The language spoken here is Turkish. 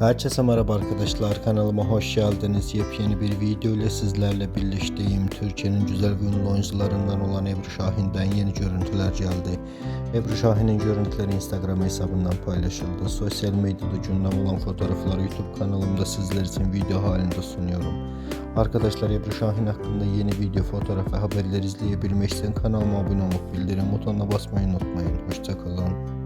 Herkese merhaba arkadaşlar kanalıma hoş geldiniz. Yepyeni bir video ile sizlerle birleştiğim Türkiye'nin güzel ve ünlü oyuncularından olan Ebru Şahin'den yeni görüntüler geldi. Ebru Şahin'in görüntüleri Instagram hesabından paylaşıldı. Sosyal medyada gündem olan fotoğrafları YouTube kanalımda sizler için video halinde sunuyorum. Arkadaşlar Ebru Şahin hakkında yeni video, fotoğraf ve haberler izleyebilmek için kanalıma abone olup bildirim butonuna basmayı unutmayın. Hoşçakalın.